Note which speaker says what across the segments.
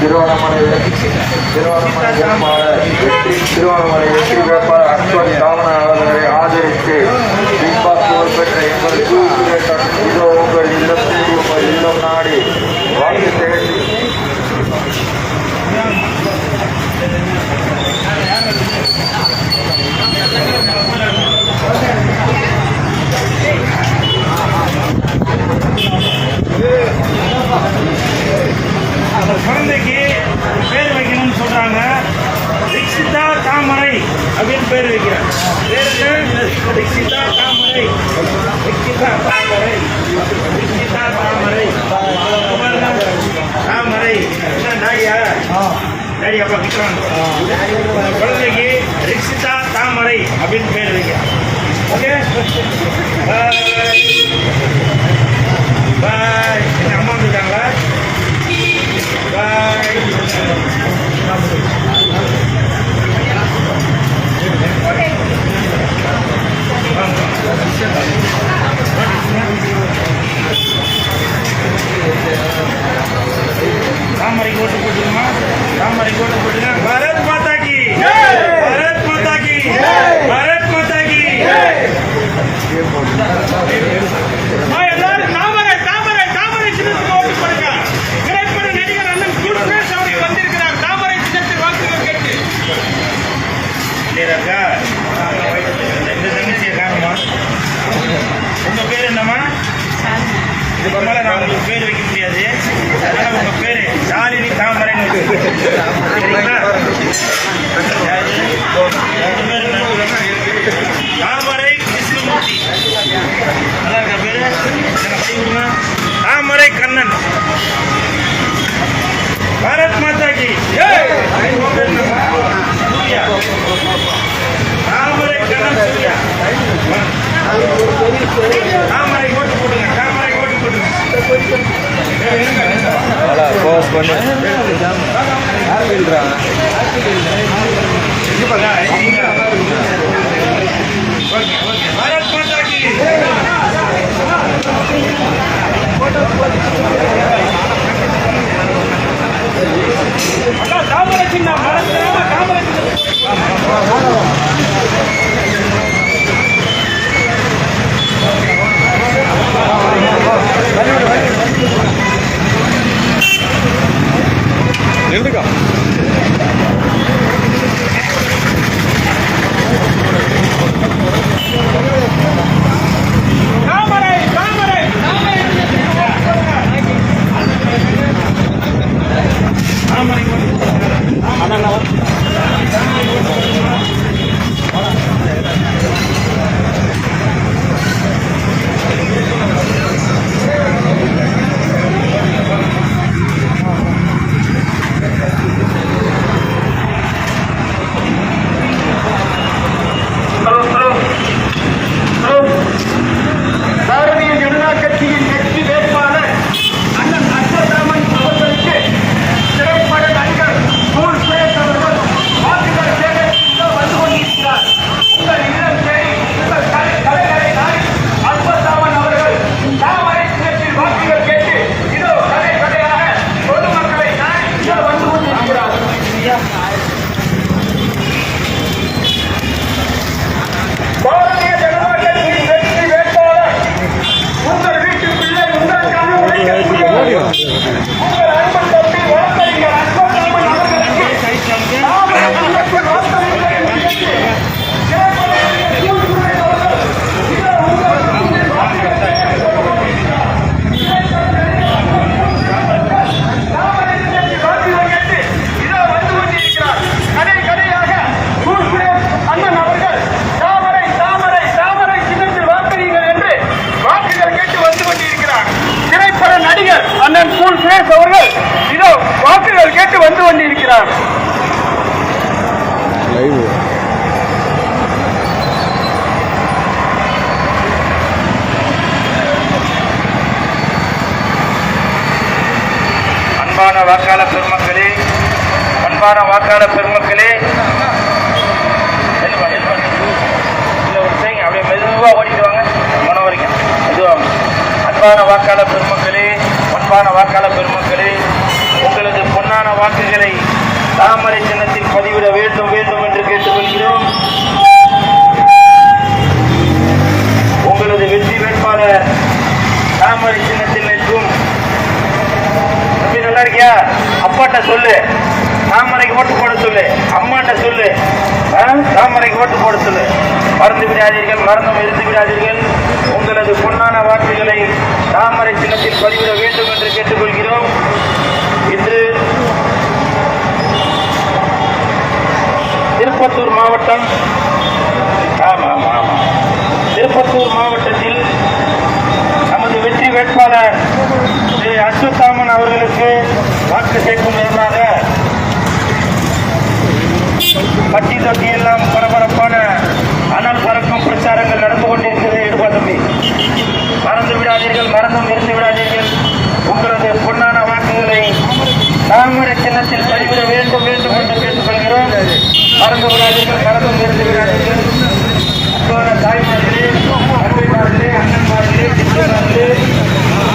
Speaker 1: திருவண்ணாமலை திருவண்ணாமலை வேட்பாளர் வெற்றி திருவண்ணாமலை வெற்றி வேட்பாளர் அஸ்வத் தாமன் அவர்களை ஆதரித்து பிக் பாஸ் புகழ்பெற்ற எங்கள் குறிப்பிட்ட இதோ உங்கள் இல்லம் இல்லம்
Speaker 2: நான் விக்ஷிதா தாமரை விக்ஷிதா தாமரை விக்ஷிதா தாமரை தாமரை என்ன நாயா சரி அப்பா விக்ரம் குழந்தைக்கு ரிக்ஷிதா தாமரை அப்படின்னு பேர் வைக்க ஓகே
Speaker 3: बने यार मिल रहा भारत माता की काम रखी ना भारत
Speaker 1: काम
Speaker 2: रखी வாக்காளர் பெருமக்களே பண்பான வாக்காளர் பெருமக்களே அப்படியே மெதுவாக ஓடிட்டு வாங்க. மன வரைக்கும் மெதுவாக அன்பான வாக்காளர் பெருமக்களே பண்பான வாக்காளர் பெருமக்களே உங்களது பொன்னான வாக்குகளை தாமரை சின்னத்தில் பதிவிட வேண்டும் வேண்டும் என்று கேட்டுக்கொள்கிறோம். உங்களது வெற்றி வேட்பாளர் தாமரை சின்னத்தில் நிற்கும். நல்லா இருக்கியா? அப்பாட்ட சொல்லு. தாமரைக்கு ஓட்டு போட சொல்லு. அம்மாட்ட சொல்லு. ஆ? தாமரைக்கு ஓட்டு போட சொல்லு. மறந்து விடாதீர்கள் மறந்தும் இருந்து விடாதீர்கள். உங்களது பொன்னான வாக்குகளை தாமரை சின்னத்தில் பதிவிட வேண்டும் என்று கேட்டுக்கொள்கிறோம். இன்று திருப்பத்தூர் மாவட்டம் ஆமா ஆமா ஆமா திருப்பத்தூர் மாவட்டத்தில் நமது வெற்றி வேட்பாளர் ஸ்ரீ அஸ்வத்தாமன் அவர்களுக்கு வாக்கு சேர்க்கும் விதமாக பட்டி தொட்டி எல்லாம் பரபரப்பான அனல் பறக்கும் பிரச்சாரங்கள் நடந்து கொண்டிருக்கிறது எடுப்பா தம்பி மறந்து விடாதீர்கள் மறந்தும் இருந்து விடாதீர்கள் உங்களது பொன்னான வாக்குகளை தாமரை சின்னத்தில் பதிவிட வேண்டும் வேண்டும் என்று கேட்டுக்கொள்கிறோம். மறந்து விடாதீர்கள் மறந்து இருந்து விடாதீர்கள். அன்பான தாய்மார்களே அன்பைமார்களே அண்ணன்மார்களே சித்தமார்களே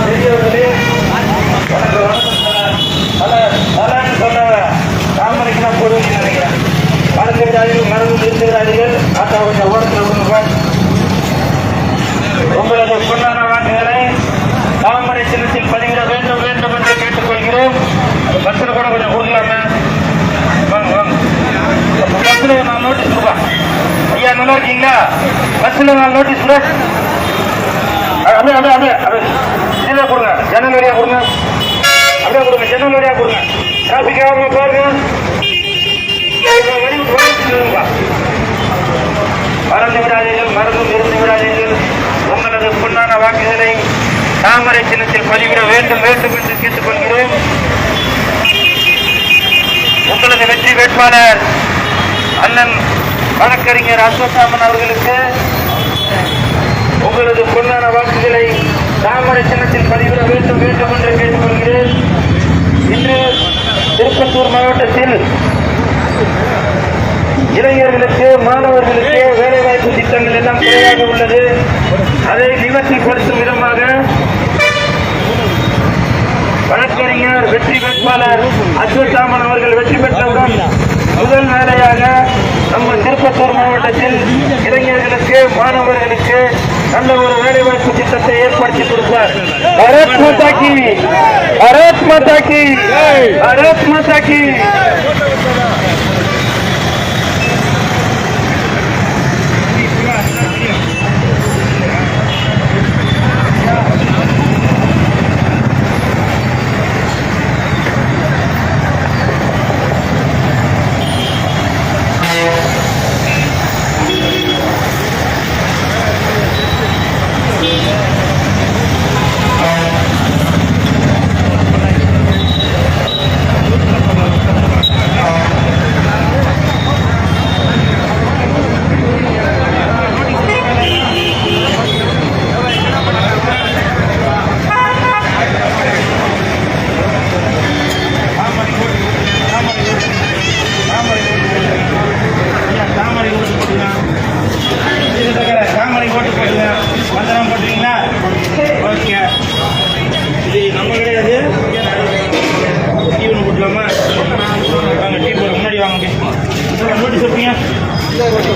Speaker 2: பெரியவர்களே வணக்கம் வணக்கம் பல பலன்னு சொன்ன தாமரைக்கு நான் போடுவீங்க நினைக்கிறேன். மறந்து விடாதீர்கள் மறந்து இருந்து விடாதீர்கள் ஆட்டா கொஞ்சம் ஓரத்தில் விடுங்க உங்களது பொன்னான வாக்குகளை தாமரை சின்னத்தில் பதிவிட வேண்டும் வேண்டும் என்று கேட்டுக்கொள்கிறோம் பஸ்ஸில் கூட கொஞ்சம் கொடுக்கலாமே வாங்க வாங்க. பஸ்ஸில் நான் நோட்டீஸ் கொடுப்பா. ஐயா நல்லா இருக்கீங்களா? பஸ்ஸில் நான் நோட்டீஸ் கூட. அப்படியே அப்படியே அப்படியே அப்படியே. இதில் கொடுங்க. ஜன்னல் வழியாக கொடுங்க. அப்படியே கொடுங்க ஜன்னல் வழியாக கொடுங்க. டிராஃபிக் ஆகாமல் பாருங்க மறந்து விடாதீர்கள் மறந்தும் இருந்து விடாதீர்கள். உங்களது பொன்னான வாக்குகளை தாமரை சின்னத்தில் பதிவிட வேண்டும் வேண்டும் என்று கேட்டுக்கொள்கிறேன். உங்களது வெற்றி வேட்பாளர் அண்ணன் வழக்கறிஞர் அஸ்வசாமன் அவர்களுக்கு உங்களது பொன்னான வாக்குகளை தாமரை சின்னத்தில் பதிவிட வேண்டும் வேண்டும் என்று கேட்டுக்கொள்கிறேன். இன்று திருப்பத்தூர் மாவட்டத்தில் இளைஞர்களுக்கு மாணவர்களுக்கு வேலைவாய்ப்பு திட்டங்கள் எல்லாம் குறையாக உள்ளது. அதை நிவர்த்திப்படுத்தும் விதமாக வழக்கறிஞர் வெற்றி வேட்பாளர் அஸ்வத்தாமன் அவர்கள் வெற்றி பெற்றவுடன் முதல் வேலையாக நம்ம திருப்பத்தூர் மாவட்டத்தில் இளைஞர்களுக்கு மாணவர்களுக்கு நல்ல ஒரு வேலைவாய்ப்பு திட்டத்தை ஏற்படுத்தி கொடுப்பார். பரத் மாதா கி. பரத் மாதா கி. பரத் மாதா கி. Thank you.